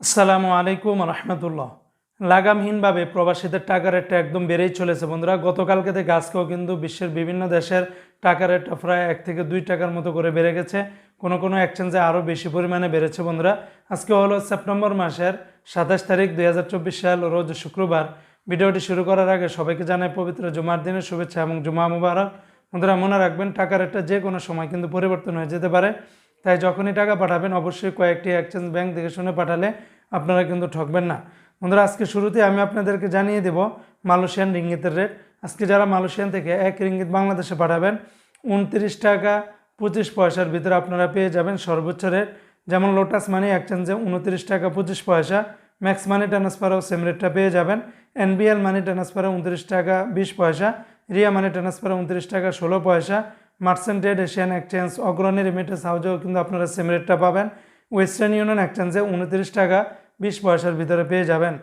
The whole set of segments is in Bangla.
আসসালামু আলাইকুম রহমতুল্লাহ। লাগামহীনভাবে প্রবাসীদের টাকা রেটটা একদম বেড়েই চলেছে বন্ধুরা। গতকালকে থেকে আজকেও কিন্তু বিশ্বের বিভিন্ন দেশের টাকা রেটটা প্রায় এক থেকে দুই টাকার মতো করে বেড়ে গেছে। কোনো কোনো এক্সচেঞ্জে আরও বেশি পরিমাণে বেড়েছে বন্ধুরা। আজকে হলো সেপ্টেম্বর মাসের সাতাশ তারিখ দুই হাজার চব্বিশ সাল, রোজ শুক্রবার। ভিডিওটি শুরু করার আগে সবাইকে জানাই পবিত্র জুমার দিনের শুভেচ্ছা এবং জুমা মুবারক। বন্ধুরা, মনে রাখবেন টাকা রেটটা যে কোনো সময় কিন্তু পরিবর্তন হয়ে যেতে পারে। তাই যখনই টাকা পাঠাবেন, অবশ্যই কয়েকটি এক্সচেঞ্জ ব্যাংক দেখে শুনে পাঠালে আপনারা কিন্তু ঠকবেন না। বন্ধুরা, আজকে শুরুতে আমি আপনাদেরকে জানিয়ে দেব মালয়েশিয়ান রিঙ্গিতের রেট আজকে যারা মালয়েশিয়ান থেকে এক রিঙ্গিত বাংলাদেশে পাঠাবেন, উনত্রিশ টাকা পঁচিশ পয়সার ভিতরে আপনারা পেয়ে যাবেন সর্বোচ্চ রেট যেমন লোটাস মানি এক্সচেঞ্জে উনত্রিশ টাকা পঁচিশ পয়সা ম্যাক্স মানি ট্রান্সফারও সেম রেটটা পেয়ে যাবেন। এনবিএল মানি ট্রান্সফারে উনত্রিশ টাকা বিশ পয়সা রিয়া মানি ট্রান্সফারে উনত্রিশ টাকা ষোলো পয়সা Merchantrade Asian exchange Agrani remittance হাউজেও কিন্তু আপনারা সেম রেটটা পাবেন। ওয়েস্টার্ন ইউনিয়ন এক্সচেঞ্জে উনত্রিশ টাকা বিশ পয়সার ভিতরে পেয়ে যাবেন।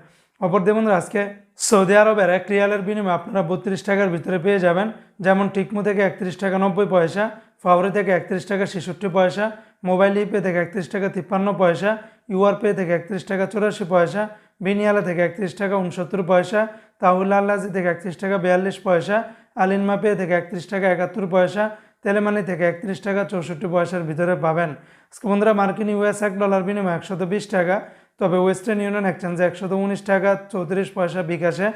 অপর দেখুন আজকে সৌদি আরবের এক রিয়ালের বিনিময়ে আপনারা বত্রিশ টাকার ভিতরে পেয়ে যাবেন। যেমন টিকমু থেকে একত্রিশ টাকা নব্বই পয়সা ফাওরি থেকে একত্রিশ টাকা ছেষট্টি পয়সা মোবাইল ইপে থেকে একত্রিশ টাকা তিপ্পান্ন পয়সা ইউআর পে থেকে একত্রিশ টাকা চুরাশি পয়সা বিনিয়ালা থেকে একত্রিশ টাকা উনসত্তর পয়সা তাহুল আল্লাজি থেকে একত্রিশ টাকা বিয়াল্লিশ পয়সা আলিনমা পে থেকে একত্রিশ টাকা একাত্তর পয়সা তেলেমানি থেকে একত্রিশ টাকা চৌষট্টি পয়সার ভিতরে পাবেন। বন্ধুরা মার্কিন ইউএস এক ডলার বিনিময়ে একশত বিশ টাকা, তবে ওয়েস্টার্ন ইউনিয়ন এক্সচেঞ্জে একশত উনিশ টাকা চৌত্রিশ পয়সা বিকাশে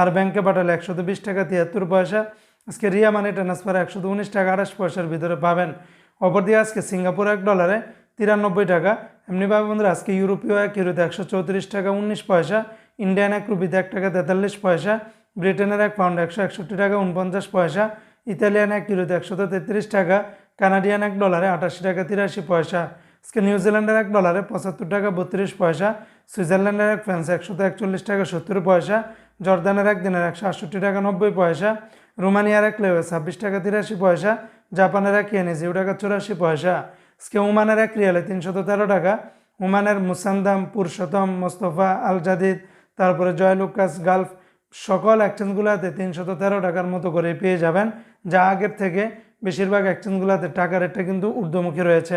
আর ব্যাংকে পাঠালে একশত বিশ টাকা তিয়াত্তর পয়সা। আজকে রিয়া মানি ট্রান্সফার একশত উনিশ টাকা আঠাশ পয়সার ভিতরে পাবেন। অপর দিয়ে আজকে সিঙ্গাপুর এক ডলারে তিরানব্বই টাকা, এমনিভাবে বন্ধুরা আজকে ইউরোপীয় এক ইউরোতে একশো চৌত্রিশ টাকা উনিশ পয়সা, ইন্ডিয়ান এক রুপিতে এক টাকা তেতাল্লিশ পয়সা, ব্রিটেনের এক পাউন্ড একশো একষট্টি টাকা উনপঞ্চাশ পয়সা ইতালিয়ান এক ইউরোতে একশত তেত্রিশ টাকা, কানাডিয়ান এক ডলারে আটাশি টাকা তিরাশি পয়সা আজকে নিউজিল্যান্ডের এক ডলারে পঁচাত্তর টাকা বত্রিশ পয়সা, সুইজারল্যান্ডের এক ফ্রান্সে একশত একচল্লিশ টাকা সত্তর পয়সা, জর্দানের এক দিনের একশো আটষট্টি টাকা নব্বই পয়সা, রোমানিয়ার এক লেওয়ে ছাব্বিশ টাকা তিরাশি পয়সা, জাপানের এক ইয়েনে জিরো টাকা চুরাশি পয়সা আজকে ওমানের এক রিয়ালে তিনশত তেরো টাকা, ওমানের মুসান্দাম, পুরুষোত্তম, মোস্তফা আল জাদিদ তারপরে জয়লুকাস গালফ সকল এক্সচেঞ্জগুলোতে তিনশত তেরো টাকার মতো করে পেয়ে যাবেন, যা আগের থেকে বেশিরভাগ এক্সচেঞ্জগুলোতে টাকার রেটটা কিন্তু ঊর্ধ্বমুখী রয়েছে।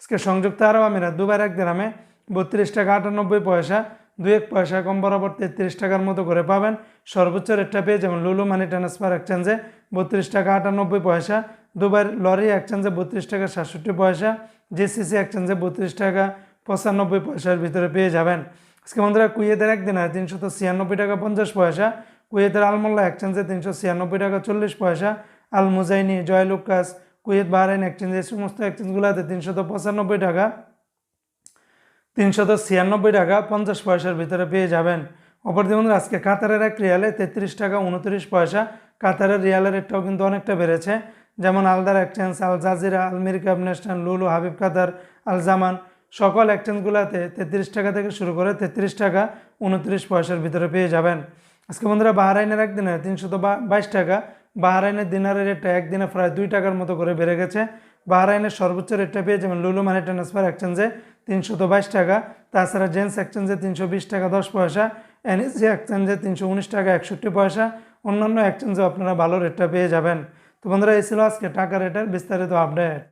আজকে সংযুক্ত আরব আমিরাত দুবার এক গ্রামে বত্রিশ টাকা আটানব্বই পয়সা, দুই এক পয়সা কম বরাবর তেত্রিশ টাকার মতো করে পাবেন। সর্বোচ্চ রেটটা পেয়ে যেমন লুলু মানি ট্রান্সফার এক্সচেঞ্জে বত্রিশ টাকা আটানব্বই পয়সা দুবার লরি এক্সচেঞ্জে বত্রিশ টাকা সাতষট্টি পয়সা, জেসিসি এক্সচেঞ্জে বত্রিশ টাকা পঁচানব্বই পয়সার ভিতরে পেয়ে যাবেন। আজকে বন্ধুরা কুয়েতের একদিন হয় তিনশত ছিয়ানব্বই টাকা পঞ্চাশ পয়সা। কুয়েতের আলমোল্লা এক্সচেঞ্জে তিনশো ছিয়ানব্বই টাকা চল্লিশ পয়সা। Al Muzaini Joyalukkas Kuwait Bahrain exchange এই সমস্ত এক্সচেঞ্জগুলোতে তো পঁচানব্বই টাকা। তিনশো তো ছিয়ানব্বই টাকা পঞ্চাশ পয়সার ভিতরে পেয়ে যাবেন। অপরদিকে বন্ধুরা আজকে কাতারের এক রিয়ালে তেত্রিশ টাকা উনত্রিশ পয়সা। কাতারের রিয়ালের রেটটাও কিন্তু অনেকটা বেড়েছে। যেমন আলদার এক্সচেঞ্জ আল জাজিরা আলমির কাপ ন্যাশনাল লুলু, হাবিব কাতার, আল জামান। সকল এক্সচেঞ্জগুলোতে তেত্রিশ টাকা থেকে শুরু করে তেত্রিশ টাকা উনত্রিশ পয়সার ভিতরে পেয়ে যাবেন। আজকে বন্ধুরা বাহরাইনের একদিনে তিনশত বাইশ টাকা, বাহরাইনের দিনারের রেটটা একদিনে প্রায় দুই টাকার মতো করে বেড়ে গেছে। বাহরাইনের সর্বোচ্চ রেটটা পেয়ে যাবেন লুলু মানি ট্রান্সফার এক্সচেঞ্জে তিনশত বাইশ টাকা, তাছাড়া জেন্টস এক্সচেঞ্জে তিনশো বিশ টাকা দশ পয়সা, এনএসজি এক্সচেঞ্জে তিনশো উনিশ টাকা একষট্টি পয়সা, অন্যান্য এক্সচেঞ্জেও আপনারা ভালো রেটটা পেয়ে যাবেন। তো বন্ধুরা, এই ছিল আজকে টাকা রেটের বিস্তারিত আপডেট